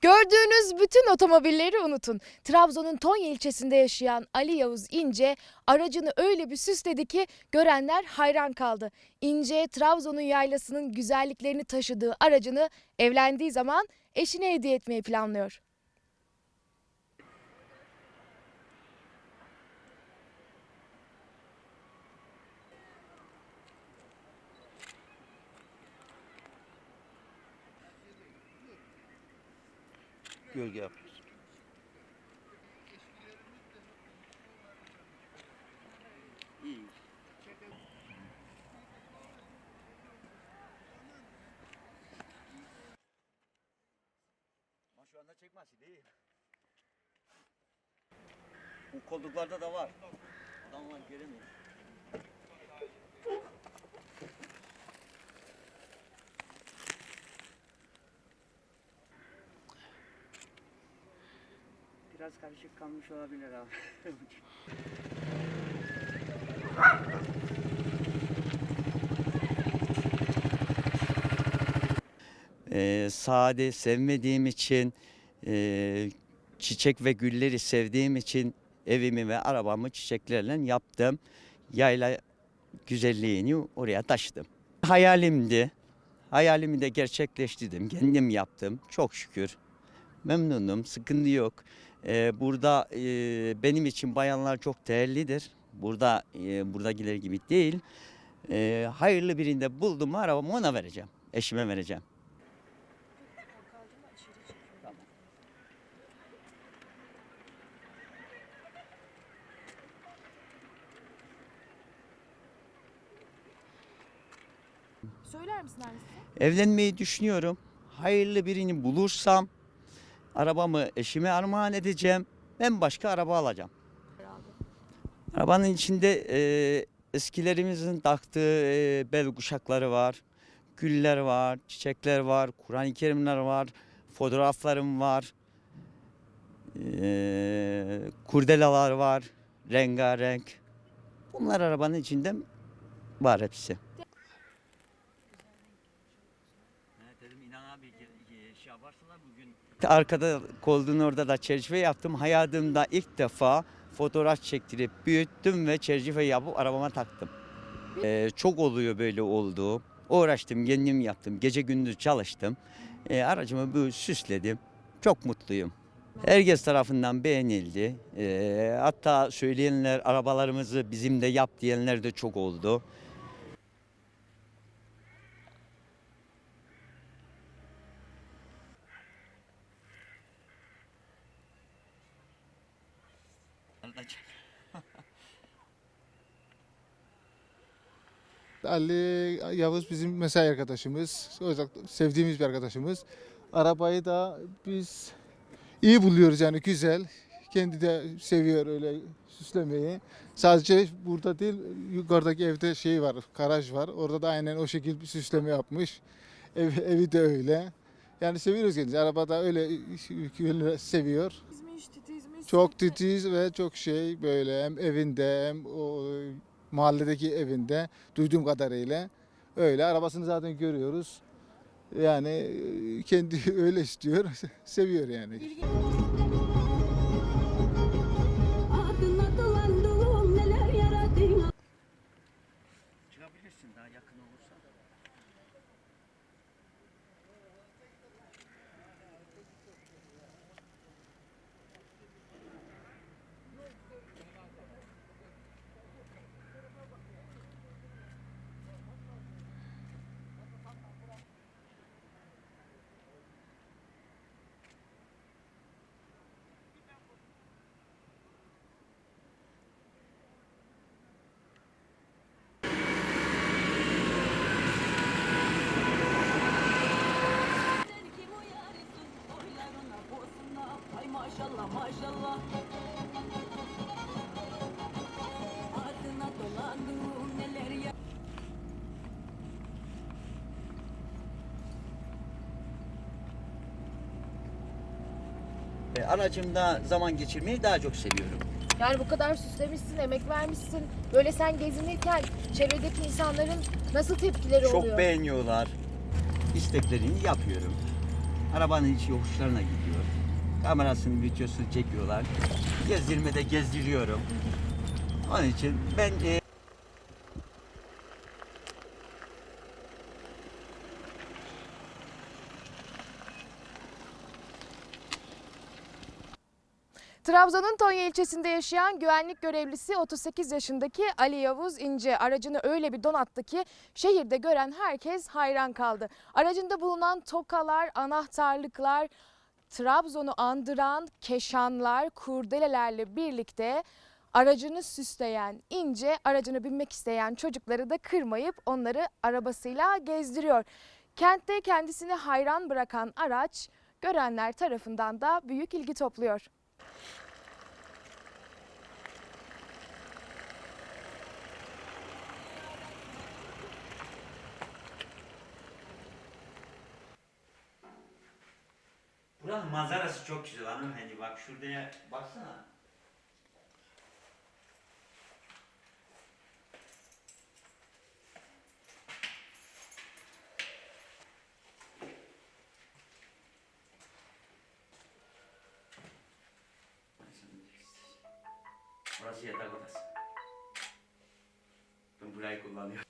Gördüğünüz bütün otomobilleri unutun. Trabzon'un Tonya ilçesinde yaşayan Ali Yavuz İnce aracını öyle bir süsledi ki görenler hayran kaldı. İnce Trabzon'un yaylasının güzelliklerini taşıdığı aracını evlendiği zaman eşine hediye etmeyi planlıyor. Gölge yapıyoruz. Ama şu anda çekmesi değil. Bu kolluklarda da var. Adamlar göremiyor. Biraz karışık kalmış olabilir abi. Ee, sade sevmediğim için, e, çiçek ve gülleri sevdiğim için evimi ve arabamı çiçeklerle yaptım. Yayla güzelliğini oraya taşıdım. Hayalimdi. Hayalimi de gerçekleştirdim. Kendim yaptım. Çok şükür. Memnunum. Sıkıntı yok. Ee, burada e, benim için bayanlar çok değerlidir. Burada e, buradakiler gibi değil. Ee, hayırlı birinde buldum arabamı ona vereceğim. Eşime vereceğim. Söyler misin hangisi? Evlenmeyi düşünüyorum. Hayırlı birini bulursam arabamı eşime armağan edeceğim. Ben başka araba alacağım. Arabanın içinde e, eskilerimizin taktığı e, bel kuşakları var. Güller var, çiçekler var, Kur'an-ı Kerimler var, fotoğraflarım var. E, kurdelalar var, rengarenk. Bunlar arabanın içinde var hepsi. dedim İnan abi şey. Arkada koltuğun orada da çerçeve yaptım. Hayatımda ilk defa fotoğraf çektirip büyüttüm ve çerçeve yapıp arabama taktım. Ee, çok oluyor böyle oldu. Uğraştım, kendim yaptım. Gece gündüz çalıştım. Ee, aracımı bu süsledim. Çok mutluyum. Herkes tarafından beğenildi. Ee, hatta söyleyenler arabalarımızı bizim de yap diyenler de çok oldu. Ali Yavuz bizim mesai arkadaşımız. Sevdiğimiz bir arkadaşımız. Arabayı da biz iyi buluyoruz yani güzel. Kendi de seviyor öyle süslemeyi. Sadece burada değil yukarıdaki evde şey var, garaj var. Orada da aynen o şekilde bir süsleme yapmış. Ev, evi de öyle. Yani seviyoruz kendisi. Arabada öyle seviyor. Çok titiz ve çok şey böyle hem evinde hem o mahalledeki evinde duyduğum kadarıyla öyle arabasını zaten görüyoruz. Yani e, kendi öyle istiyor, seviyor yani. E, aracımda zaman geçirmeyi daha çok seviyorum. Yani bu kadar süslemişsin, emek vermişsin. Böyle sen gezinirken çevredeki insanların nasıl tepkileri oluyor? Çok beğeniyorlar. İsteklerini yapıyorum. Arabanın içi yokuşlarına gidiyor. Kamerasını, videosunu çekiyorlar. Gezdirmede gezdiriyorum. Onun için ben e, Trabzon'un Tonya ilçesinde yaşayan güvenlik görevlisi 38 yaşındaki Ali Yavuz İnce aracını öyle bir donattı ki şehirde gören herkes hayran kaldı. Aracında bulunan tokalar, anahtarlıklar, Trabzon'u andıran keşanlar, kurdelelerle birlikte aracını süsleyen İnce aracını binmek isteyen çocukları da kırmayıp onları arabasıyla gezdiriyor. Kentte kendisini hayran bırakan araç görenler tarafından da büyük ilgi topluyor. Buranın manzarası çok güzel hanımefendi. Bak şuraya baksana. 私はタコです。ブライコマネ